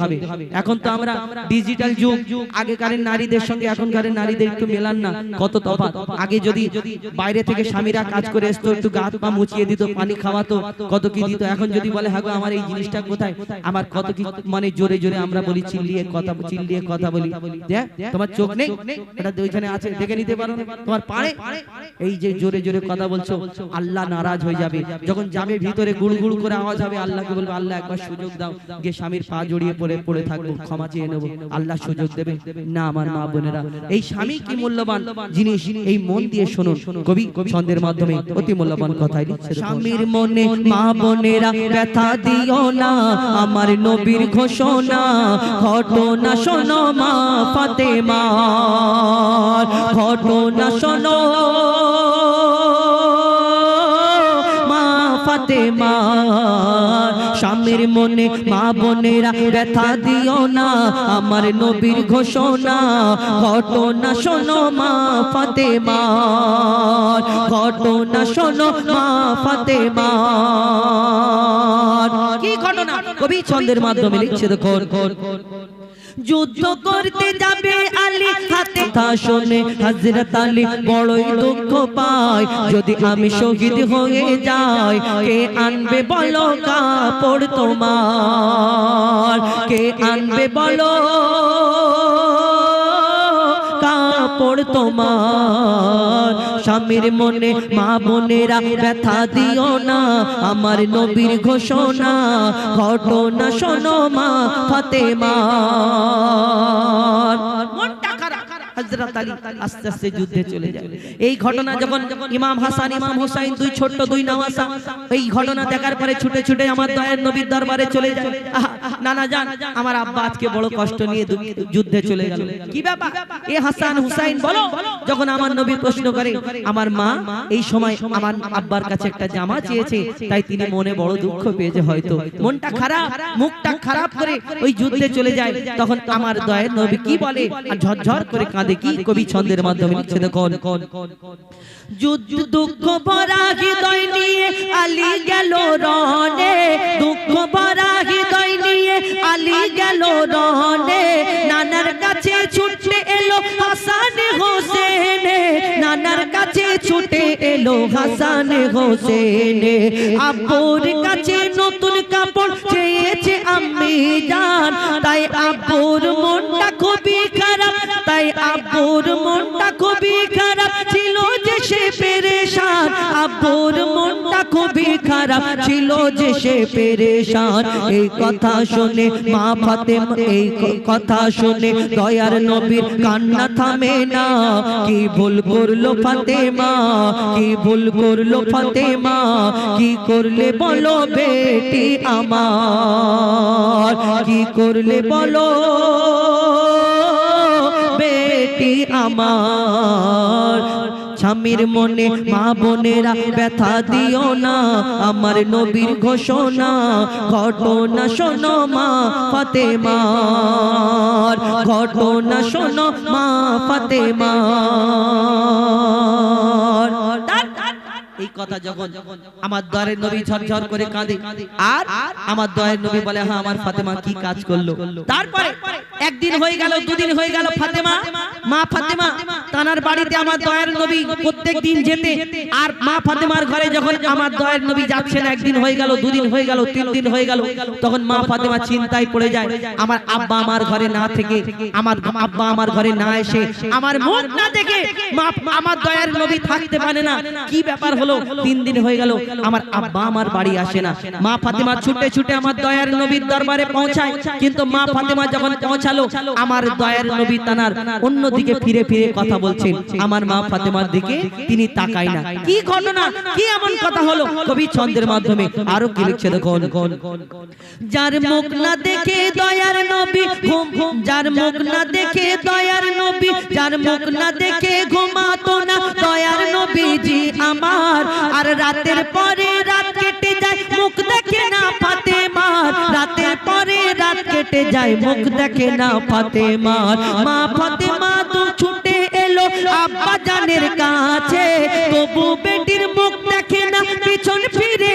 হবে। এখন তো আমরা ডিজিটাল যুগ। আগেকারের নারীদের সঙ্গে এখনকার নারীদের একটু মেলান না। কত আগে যদি বাইরে থেকে স্বামীরা কাজ করে আসতো একটু গা হাত পা দিত, পানি খাওয়াতো, কত কি দিত। এখন যদি বলে হাগো আমার এই জিনিসটা কোথায়? আমার কত কি মানে জোরে জোরে আমরা বলি, চিল্লিয়ে কথা চিল্লিয়ে কথা বলি। তোমার চোখ নেই? এটা ওইখানে আছে, দেখে নিতে পারো তোমার পাড়ে এই যে জোরে জোরে কথা বলছো, আল্লাহ নারাজ হয়ে যাবে। যখন যাবে ভিতরে গুড় গুড় করে আওয়াজ হবে, আল্লাহকে বলব, আল্লাহ, একবার সুযোগ দাও। স্বামীর পা জড়িয়ে পড়ে পড়ে থাকব ক্ষমা চেয়ে নেব, আল্লাহ সুযোগ দেবে। না, আমার মা বোনেরা, এই স্বামী কি মূল্যবান জিনিস? এই মন দিয়ে শুনুন, কবি ছন্দের মাধ্যমে অতি মূল্যবান কথাই লিখছে স্বামীর মনে মা বোনেরা ব্যথা দিও না, আমার নবীর ঘোষণা, ঘটনা শোনো মা ফাতেমা, ঘটনা শোনো মা ফাতেমা। স্বামীর মনে মা বোনেরা ব্যথা দিও না, আমার নবীর ঘোষণা, ঘটনা শোনো মা ফাতে মা ঘটনা শোনো মা ফাতে মা কি ঘটনা? কবি ছন্দের মাধ্যমে লিখছে দেখো যুদ্ধ করতে যাবে আলী হাতে তা শোনে হযরত আলী বড়ই দুঃখ পায়। যদি আমি শহীদ হয়ে যাই, কে আনবে বলো কাপড় তোমার? কে আনবে বলো কাপড় তোমার? স্বামীর মনে, মা বোনেরা ব্যথা দিও না। আমার নবীর ঘোষণা, ঘটনা শোনো মা ফাতেমার মনটা আস্তে যুদ্ধে এই ঘটনা ইমাম হাসান, ইমাম হোসাইন ছোট্ট, দুই এই ঘটনা দেখার পরে ছুটে ছুটে আমার দয়ার নবীর দরবারে চলে যায়। জান, আমার আব্বা আজকে বড় কষ্ট নিয়ে যুদ্ধে চলে গেল। কি ব্যাপার? এ হাসান, হুসাইন, বলো। যখন আমার নবী প্রশ্ন করে, আমার মা, এই সময় আমার আব্বার কাছে একটা জামা চেয়েছে, তাই তিনি মনে বড় দুঃখ পেয়েছে হয়তো। মনটা খারাপ, মুখটা খারাপ করে ওই যুদ্ধে চলে যায়। তখন আমার দয়ের নবী কি বলে? আর ঝরঝর করে কাঁদে কি কবি ছন্দের মাধ্যমে লিখছে দেখুন। যুদ্ধ দুঃখ ভরা হৃদয় নিয়ে আলী গেল রনে দুঃখ ভরা হৃদয় নিয়ে আলী গেল রনে নানার কাছে হাসান নানার কাছে ছুটে এলো হাসান আব্বুর কাছে নতুন কাপড় চেয়েছে আম্মি জান। তাই আব্বুর মনটা খুবই খারাপ, তাই আব্বুর মনটা খুবই খারাপ ছিল যে সে পেরেশান। আব্বুর মনটা খুবই খারাপ ছিল যে সে পেরেশান। এই কথা শুনে মা ফাতেমা এই কথা শুনে দয়ার নবীর কান্না থামে না। কি ভুল করল ফাতেমা? কি ভুল করল ফাতেমা? কি করলে বলো বেটি আমার? কি করলে বলো বেটি আমার? স্বামীর মনে মা বোনেরা ব্যথা দিও না। আমার নবীর ঘোষণা, ঘটনা শোনো মা ফাতেমার। ঘটনা শোনো মা ফাতেমার। এই কথা যখন আমার দয়ের করে কাঁদে, আর আমার দয়ের নবী বলে হ্যাঁ আমার ফাতেমা কি কাজ করল? তারপরে একদিন হয়ে গেল, দুদিন হয়ে গেল ফাতেমা। মা ফাতেমা তানার বাড়িতে আমার দয়ের নবী প্রত্যেক দিন যেতে। আর মা ফাতেমার ঘরে যখন আমার দয়ের নবী যাচ্ছেন একদিন হয়ে গেল, দুদিন হয়ে গেল, তিন দিন হয়ে গেল, তখন মা ফাতেমা চিন্তায় পড়ে যায়, আমার আব্বা আমার ঘরে না থেকে, আমার আব্বা আমার ঘরে না এসে, আমার মুখ না দেখে আমার দয়ার নবী থাকতে পারে না। কি ব্যাপার হলো? তিন দিন হয়ে গেল, আমার আব্বা আমার বাড়ি আসে না। মা ফাতেমা ছুটে ছুটে আমার দয়ার নবীর দরবারে পৌঁছায়, কিন্তু মা ফাতেমা যখন পৌঁছালো আমার দয়ার নবী তানার অন্যদিকে ফিরে ফিরে কথা বলছেন। আমার মা ফাতেমার দিকে তিনি তাকায় না। কি ঘটনা? কি এমন কথা হলো? কবি ছন্দের মাধ্যমে আরও কি লিখছে দেখুন। যার মুখ না দেখে দয়ার নবী ঘুম ঘুম, যার মুখ না দেখে দয়ার নবী, যার মুখ না দেখে ঘুমাতো না দয়ার নবীজি আমার। আর রাতের পরে রাত কেটে যায়, মুখ দেখে না ফাতেমার। রাতের পরে রাত কেটে যায়, মুখ দেখে না ফাতেমার মা ফাতেমা তো ছুটে এলো আব্বা জানের কাছে। তবু বেটির মুখ দেখে না, পিছন ফিরে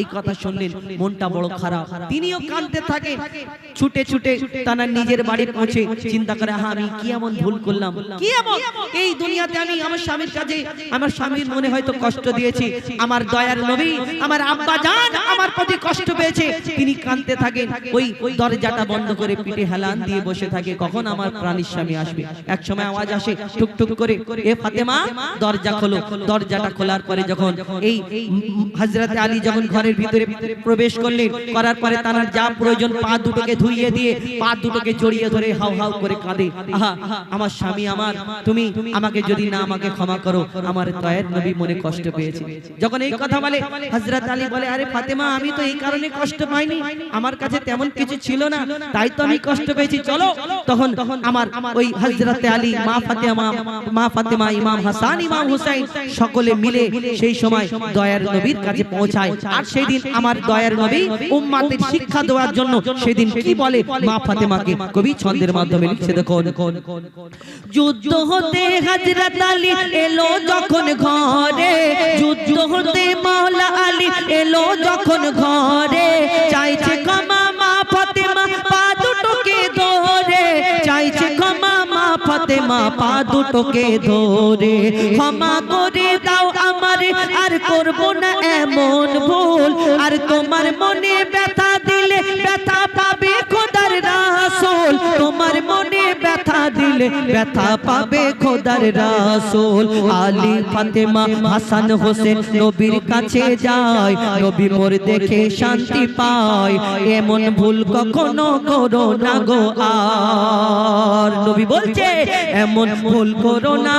এই কথা শুনলেন মনটা বড় খারাপ। তিনিও কাঁদতে থাকে ছুটে ছুটে তার নিজের বাড়ি পৌঁছে চিন্তা করে হ্যাঁ আমি কি এমন ভুল করলাম? কি এমন? এই দুনিয়াতে আমি আমার স্বামীর কাছে আমার স্বামীর মনে হয়তো কষ্ট দিয়েছি আমার দয়ার নবী আমার আব্বা জান আমার প্রতি কষ্ট পেয়েছে। তিনি কাঁদতে থাকেন ওই দরজাটা বন্ধ করে পিঠে হেলান দিয়ে বসে থাকে কখন আমার প্রাণীর স্বামী আসবে। এক সময় আওয়াজ আসে টুক টুক করে এ ফাতেমা দরজা খোলো দরজাটা খোলার পরে যখন এই হজরত আলী যখন ঘরের ভিতরে প্রবেশ করলেন করার পরে তার যা প্রয়োজন পা দুটোকে ধুইয়ে দিয়ে, পা দুটোকে জড়িয়ে ধরে হাউ হাউ করে কাঁদে। আহা, আমার স্বামী আমার, তুমি আমাকে যদি না আমাকে ক্ষমা করো, আমার দয়ের নবী মনে কষ্ট পেয়েছে। যখন এই কথা বলে হজরত আলী বলে, আরে ফাতেমা, আমি তো এই কারণে কষ্ট পাইনি। আমার কাছে তেমন কিছু ছিল না, তাই তো আমি কষ্ট পেয়েছি। চলো। তখন আমার ওই হজরত আলী, মা ফাতেমা মা ফাতেমা, ইমাম হাসান, ইমাম হুসাইন সকলে মিলে সেই সময় দয়ার নবীর কাছে পৌঁছায়। আর সেই দিন আমার দয়ার নবী উম্মাতের শিক্ষা দেওয়ার জন্য সেদিন কি বলে? মা ফাতেমাকে কবি ছন্দের মাধ্যমে লিখছে দেখুন। যুদ্ধ হতে হযরত আলী এলো যখন ঘরে। যুদ্ধ হতে মাওলা আলী এলো যখন ঘরে। চাইছে ফাতেমা পা দুটোকে ধরে, ক্ষমা করে দাও আমার, আর করব না এমন ভুল। আর তোমার মনে ব্যথা দিলে ব্যথা পাবে খোদার রাসূল। আলী, ফাতেমা, হাসান, হোসেন নবীর কাছে যায়। নবী মোর দেখে শান্তি পায়। এমন ভুল কখনো করো না গো আর। নবী বলছে, এমন ভুল করো না।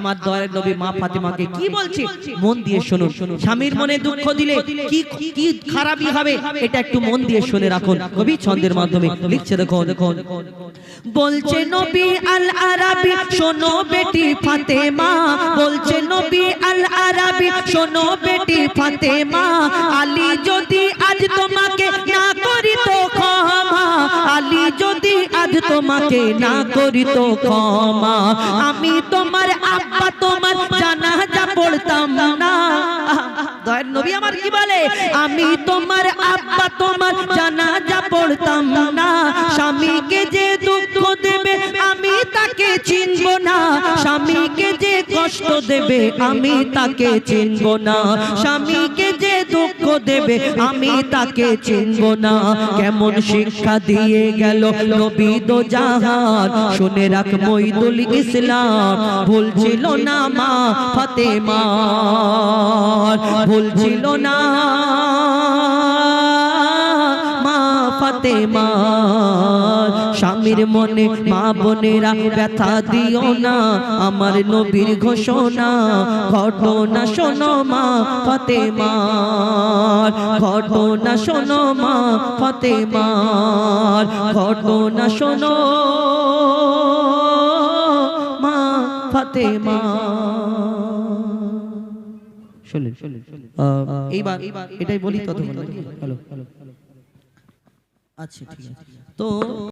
আমার দয়ার নবী মা ফাতেমাকে কি বলছে? মন দিয়ে শুনুন। স্বামীর মনে দুঃখ দিলে কি কি খারাপই হবে? এটা একটু মন দিয়ে শুনে রাখুন। কবি ছন্দের মাধ্যমে লিখছে দেখো দেখো বলছে নবী আল আরাবি শোনো বেটি ফাতেমা। বলছে নবী আল আরাবি শোনো বেটি ফাতেমা। আলী যদি আজ তোমাকে না করি তো ক্ষমা। আলী যদি আজ তোমাকে না করি তো ক্ষমা। আমি তোমার দয়ার নবী আমার কি বলে? আমি তোমার আব্বা, তোমার জানাজা পড়তাম না। স্বামীকে যে দুঃখ দেবে, আমি তাকে চিনব না। স্বামীকে যে কষ্ট দেবে, আমি তাকে চিনব না। স্বামীকে যে দুঃখ দেবে, আমি তাকে চিনব না। কেমন শিক্ষা দিয়ে গেল নবী দো জাহান। শুনে রাখ মইদুল ইসলাম, ভুল ছিল না মা ফতেমা। ভুল ছিল না মা ফাতেমা। স্বামীর মনে মা বোনেরা ব্যথা দিও না। আমার নবীর ঘোষণা ঘটনা শোনো মা ফাতেমা ঘটনা শোনো মা ফাতেমা ঘটনা শোনো মা আহ, এইবার এটাই বলি তত আচ্ছা ঠিক আছে। তো